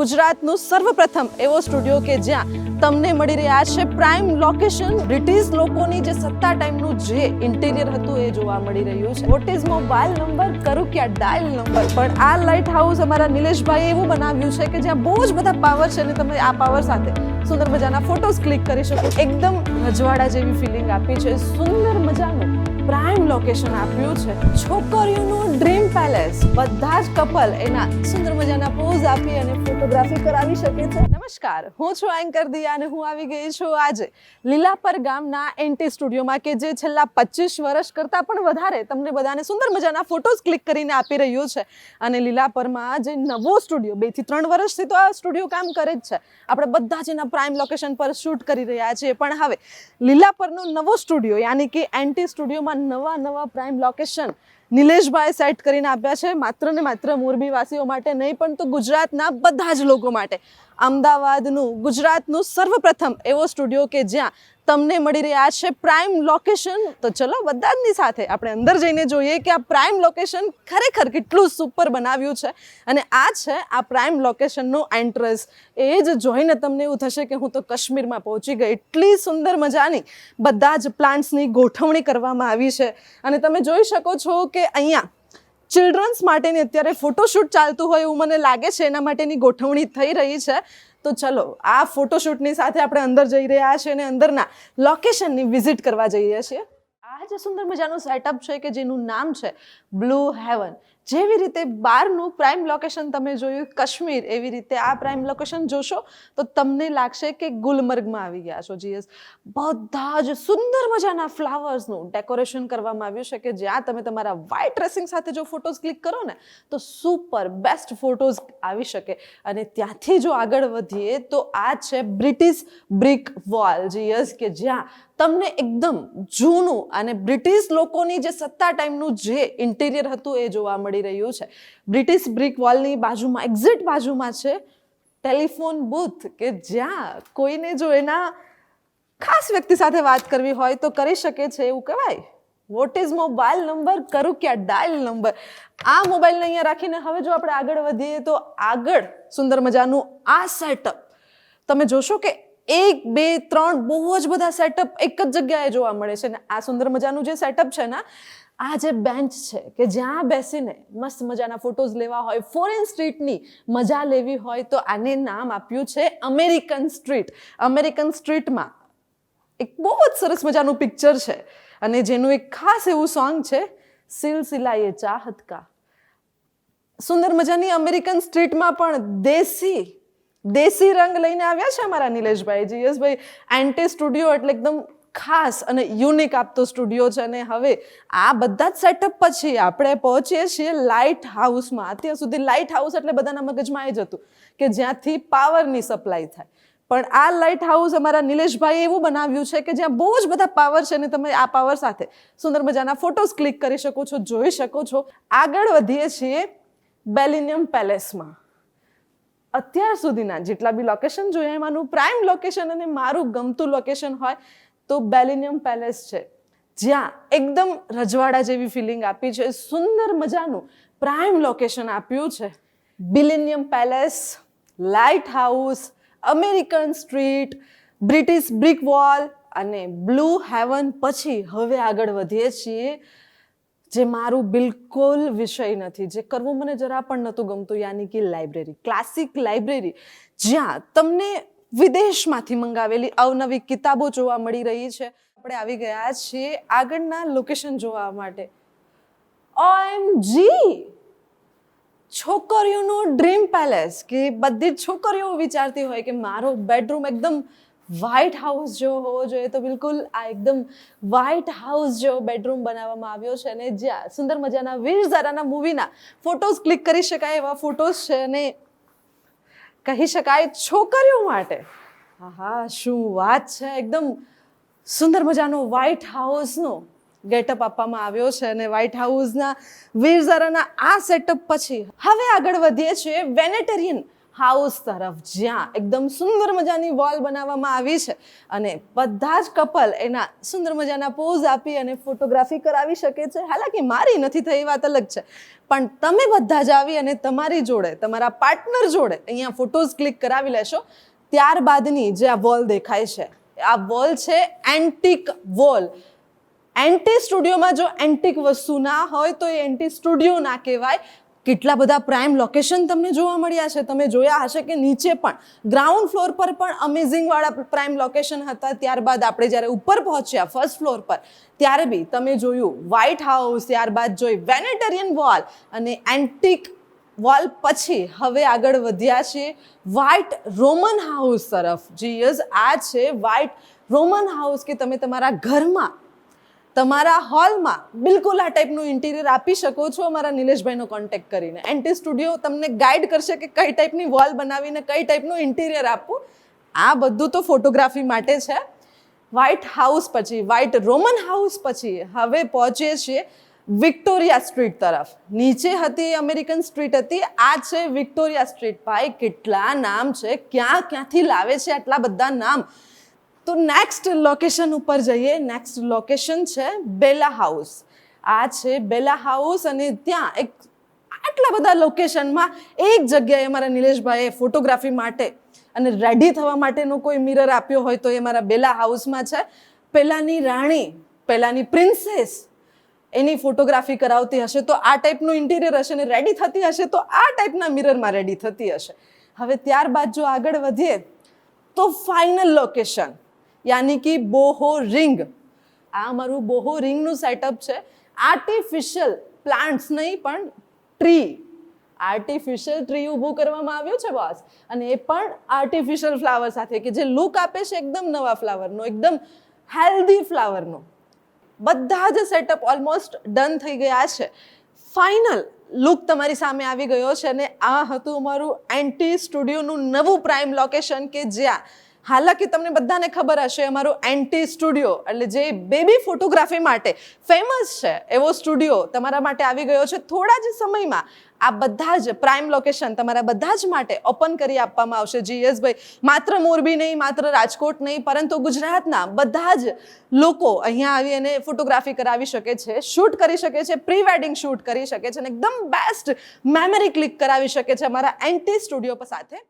ગુજરાતનું સર્વપ્રથમ એવો સ્ટુડિયો કે જ્યાં તમને મળી રહ્યા છે પ્રાઇમ લોકેશન. બ્રિટિશ લોકોની જે સત્તા ટાઈમનું જે ઇન્ટિરિયર હતું એ જોવા મળી રહ્યું છે. વોટ ઇઝ મોબાઈલ નંબર કરું ક્યાં ડાયલ નંબર પણ આ લાઇટ હાઉસ અમારા નિલેશભાઈ એવું બનાવ્યું છે કે જ્યાં બહુ જ બધા પાવર છે અને તમે આ પાવર સાથે સુંદર મજાના ફોટોઝ ક્લિક કરી શકો. એકદમ રજવાડા જેવી ફિલિંગ આપી છે. સુંદર મજાનું પ્રાઇમ લોકેશન આપ્યું છે. છોકરીઓનું ડ્રીમ પેલેસ. બધા જ કપલ એના સુંદર મજાના પોઝ આપી અને ફોટોગ્રાફી કરાવી શકે છે. નમસ્કાર. હું છું એન્કર દિયા અને હું આવી ગઈ છું આજે લીલાપર ગામના એન્ટી સ્ટુડિયોમાં કે જે છેલ્લા પચીસ વર્ષ કરતાં પણ વધારે તમને બધાને સુંદર મજાના ફોટોઝ ક્લિક કરીને આપી રહ્યું છે. અને લીલાપરમાં જે નવો સ્ટુડિયો, બેથી ત્રણ વર્ષથી તો આ સ્ટુડિયો કામ કરે જ છે. આપણે બધા જ એના પ્રાઇમ લોકેશન પર શૂટ કરી રહ્યા છીએ. પણ હવે લીલાપરનો નવો સ્ટુડિયો, યાની કે એન્ટી સ્ટુડિયોમાં નવા નવા પ્રાઇમ લોકેશન નિલેશભાઈ સેટ કરીને આપ્યા છે. માત્ર ને માત્ર મોરબીવાસીઓ માટે નહીં, પણ તો ગુજરાતના બધા જ લોકો માટે. અમદાવાદનું ગુજરાતનું સર્વપ્રથમ એવો સ્ટુડિયો કે જ્યાં તમને મળી રહ્યા છે પ્રાઇમ લોકેશન. તો ચલો બધાની સાથે આપણે અંદર જઈને જોઈએ કે આ પ્રાઇમ લોકેશન ખરેખર કેટલું સુપર બનાવ્યું છે. અને આ છે આ પ્રાઇમ લોકેશનનું એન્ટ્રન્સ એ જ જોઈને તમને એવું થશે કે હું તો કાશ્મીરમાં પહોંચી ગઈ. એટલી સુંદર મજાની બધા જ પ્લાન્ટ્સની ગોઠવણી કરવામાં આવી છે. અને તમે જોઈ શકો છો કે અહીંયા ચિલ્ડ્રન્સ માટેની અત્યારે ફોટોશૂટ ચાલતું હોય એવું મને લાગે છે. એના માટેની ગોઠવણી થઈ રહી છે. તો ચલો, આ ફોટોશૂટની સાથે આપણે અંદર જઈ રહ્યા છીએ અને અંદરના લોકેશનની વિઝિટ કરવા જઈએ છીએ. આ જે સુંદર મજાનું સેટઅપ છે કે જેનું નામ છે બ્લુ હેવન જેવી રીતે બહારનું પ્રાઇમ લોકેશન તમે જોયું, કાશ્મીર, એવી રીતે આ પ્રાઇમ લોકેશન જોશો, તો તમને લાગશે કે ગુલમર્ગમાં આવી ગયા છો જીએસ બધા જ સુંદર મજાના ફ્લાવર્સનું ડેકોરેશન કરવામાં આવ્યું છે કે જ્યાં તમે તમારા વ્હાઇટ ડ્રેસિંગ સાથે જો ફોટોઝ ક્લિક કરો ને, તો સુપર બેસ્ટ ફોટોઝ આવી શકે. અને ત્યાંથી જો આગળ વધીએ, તો આ છે બ્રિટિશ બ્રિક વોલ જીએસ કે જ્યાં તમને એકદમ જૂનું અને બ્રિટિશ લોકોની જે સત્તા ટાઈમનું જે ઇન્ટિરિયર હતું એ જોવા મળી રહ્યું છે. બ્રિટિશ બ્રિક વોલની બાજુમાં એક્ઝેક્ટ બાજુમાં છે ટેલિફોન બૂથ કે જ્યાં કોઈને જો એના ખાસ વ્યક્તિ સાથે વાત કરવી હોય તો કરી શકે છે એવું કહેવાય. વોટ ઇઝ મોબાઈલ નંબર કરું ક્યાં? ડાયલ નંબર આ મોબાઈલને અહીંયા રાખીને હવે જો આપણે આગળ વધીએ તો આગળ સુંદર મજાનું આ સેટઅપ તમે જોશો કે એક, બે, ત્રણ બહુ જ બધા સેટઅપ એક જ જગ્યાએ જોવા મળે છે. ને આ સુંદર મજાનું જે સેટઅપ છે ને, આ જે બેન્ચ છે કે જ્યાં બેસીને મસ્ત મજાના ફોટોઝ લેવા હોય ફોરેન સ્ટ્રીટની મજા લેવી હોય, તો આને નામ આપ્યું છે અમેરિકન સ્ટ્રીટ અમેરિકન સ્ટ્રીટમાં એક બહુ જ સરસ મજાનું પિક્ચર છે. અને જેનું એક ખાસ એવું સોંગ છે, સિલસિલાએ ચાહત કા. સુંદર મજાની અમેરિકન સ્ટ્રીટમાં પણ દેશી દેશી રંગ લઈને આવ્યા છે અમારા નિલેશભાઈ, જીએસભાઈ. એન્ટી સ્ટુડિયો એટલે એકદમ ખાસ અને યુનિક આપતો સ્ટુડિયો છે અને હવે આ બધા જ સેટઅપ પછી આપણે પહોંચીએ છીએ લાઇટ હાઉસમાં અત્યાર સુધી લાઇટ હાઉસ એટલે બધાના મગજમાં એ જતું કે જ્યાંથી પાવરની સપ્લાય થાય. પણ આ લાઇટ હાઉસ અમારા નિલેશભાઈએ એવું બનાવ્યું છે કે જ્યાં બહુ જ બધા પાવર છે અને તમે આ પાવર સાથે સુંદર મજાના ફોટોઝ ક્લિક કરી શકો છો, જોઈ શકો છો. આગળ વધીએ છીએ બેલિનિયમ પેલેસમાં અત્યાર સુધીના જેટલા બી લોકેશન જોયા એમાંનું પ્રાઇમ લોકેશન અને મારું ગમતું લોકેશન હોય તો બેલિનિયમ પેલેસ છે. જ્યાં એકદમ રજવાડા જેવી ફિલિંગ આપી છે, સુંદર મજાનું પ્રાઇમ લોકેશન આપ્યું છે. બિલિનિયમ palace light house American street British brick wall અને બ્લુ હેવન પછી હવે આગળ વધીએ છીએ જે મારું બિલકુલ વિષય નથી, જે કરવું મને જરા પણ નહોતું ગમતું, યાની કે લાઇબ્રેરી, ક્લાસિક લાઇબ્રેરી, જ્યાં તમને વિદેશમાંથી મંગાવેલી અવનવી કિતાબો જોવા મળી રહી છે. આપણે આવી ગયા છીએ આગળના લોકેશન જોવા માટે. ઓએમજી છોકરીઓનું ડ્રીમ પેલેસ કે બધી જ છોકરીઓ વિચારતી હોય કે મારો બેડરૂમ એકદમ વ્હાઇટ હાઉસ જેવો હોવો જોઈએ તો બિલકુલ આ એકદમ વ્હાઇટ હાઉસ જેવો બેડરૂમ બનાવવામાં આવ્યો છે અને જ્યાં સુંદર મજાના વીર ઝારાના મૂવીના ફોટોઝ ક્લિક કરી શકાય એવા ફોટોઝ છે અને કહી શકાય છોકરીઓ માટે. હા શું વાત છે? એકદમ સુંદર મજાનો વ્હાઇટ હાઉસનો ગેટઅપ આપવામાં આવ્યો છે અને વ્હાઇટ હાઉસના વીર ઝારાના આ સેટઅપ પછી હવે આગળ વધીએ છીએ વેનેટેરિયન હાઉસ તરફ જ્યાં એકદમ સુંદર મજાની વોલ બનાવવામાં આવી છે. અને બધા જ કપલ એના સુંદર મજાના પોઝ આપી અને ફોટોગ્રાફી કરાવી શકે છે. હાલાકી મારી નથી થઈ વાત અલગ છે. પણ તમે બધા જ આવી અને તમારી જોડે, તમારા પાર્ટનર જોડે અહીંયા ફોટોઝ ક્લિક કરાવી લેશો, ત્યારબાદની જે આ વોલ દેખાય છે, આ વોલ છે એન્ટિક વોલ એન્ટી સ્ટુડિયોમાં જો એન્ટિક વસ્તુ ના હોય તો એ એન્ટી સ્ટુડિયો ના કહેવાય. કેટલા બધા પ્રાઇમ લોકેશન તમને જોવા મળ્યા છે. તમે જોયા હશે કે નીચે પણ ગ્રાઉન્ડ ફ્લોર પર પણ અમેઝિંગવાળા પ્રાઇમ લોકેશન હતા. ત્યારબાદ આપણે જ્યારે ઉપર પહોંચ્યા ફર્સ્ટ ફ્લોર પર, ત્યારે બી તમે જોયું વ્હાઇટ હાઉસ ત્યારબાદ જોઈ વેનેટેરિયન વોલ અને એન્ટિક વોલ પછી હવે આગળ વધ્યા છે વ્હાઇટ રોમન હાઉસ તરફ. જી યસ આ છે વ્હાઇટ રોમન હાઉસ કે તમે તમારા ઘરમાં તમારા હોલમાં બિલકુલ આ ટાઈપનું ઇન્ટિરિયર આપી શકો છો અમારા નિલેશભાઈનો કોન્ટેક્ટ કરીને. એન્ટી સ્ટુડિયો તમને ગાઈડ કરશે કે કઈ ટાઈપની વોલ બનાવીને કઈ ટાઈપનું ઇન્ટિરિયર આપવું. આ બધું તો ફોટોગ્રાફી માટે છે. વ્હાઇટ હાઉસ પછી વ્હાઇટ રોમન હાઉસ પછી હવે પહોંચીએ છીએ વિક્ટોરિયા સ્ટ્રીટ તરફ. નીચે હતી અમેરિકન સ્ટ્રીટ હતી, આ છે વિક્ટોરિયા સ્ટ્રીટ ભાઈ, કેટલા નામ છે, ક્યાં ક્યાંથી લાવે છે આટલા બધા નામ? તો નેક્સ્ટ લોકેશન ઉપર જઈએ. નેક્સ્ટ લોકેશન છે બેલા હાઉસ આ છે બેલા હાઉસ અને ત્યાં એક આટલા બધા લોકેશનમાં એક જગ્યાએ અમારા નિલેશભાઈએ ફોટોગ્રાફી માટે અને રેડી થવા માટેનો કોઈ મિરર આપ્યો હોય તો એ મારા બેલા હાઉસમાં છે. પહેલાંની રાણી, પહેલાંની પ્રિન્સેસ એની ફોટોગ્રાફી કરાવતી હશે તો આ ટાઈપનું ઇન્ટિરિયર હશે ને રેડી થતી હશે તો આ ટાઈપના મિરરમાં રેડી થતી હશે. હવે ત્યારબાદ જો આગળ વધીએ તો ફાઇનલ લોકેશન યાની કે બોહો રિંગ. આ અમારું બોહો રિંગનું સેટઅપ છે. આર્ટિફિશિયલ પ્લાન્ટ્સ નહીં, પણ ટ્રી આર્ટિફિશિયલ ટ્રી ઊભું કરવામાં આવ્યું છે બોસ અને એ પણ આર્ટિફિશિયલ ફ્લાવર સાથે, કે જે લુક આપે છે એકદમ નવા ફ્લાવરનો એકદમ હેલ્ધી ફ્લાવરનો બધા જ સેટઅપ ઓલમોસ્ટ ડન થઈ ગયા છે. ફાઇનલ લુક તમારી સામે આવી ગયો છે અને આ હતું અમારું એન્ટી સ્ટુડિયોનું નવું પ્રાઇમ લોકેશન કે જ્યાં હાલાકી તમને બધાને ખબર હશે, અમારું એન્ટી સ્ટુડિયો એટલે જે બેબી ફોટોગ્રાફી માટે ફેમસ છે, એવો સ્ટુડિયો તમારા માટે આવી ગયો છે. થોડા જ સમયમાં આ બધા જ પ્રાઇમ લોકેશન તમારા બધા જ માટે ઓપન કરી આપવામાં આવશે. જીએસભાઈ માત્ર મોરબી નહીં, માત્ર રાજકોટ નહીં, પરંતુ ગુજરાતના બધા જ લોકો અહીંયા આવી અને ફોટોગ્રાફી કરાવી શકે છે શૂટ કરી શકે છે પ્રી વેડિંગ શૂટ કરી શકે છે અને એકદમ બેસ્ટ મેમરી ક્લિક કરાવી શકે છે અમારા એન્ટી સ્ટુડિયો સાથે.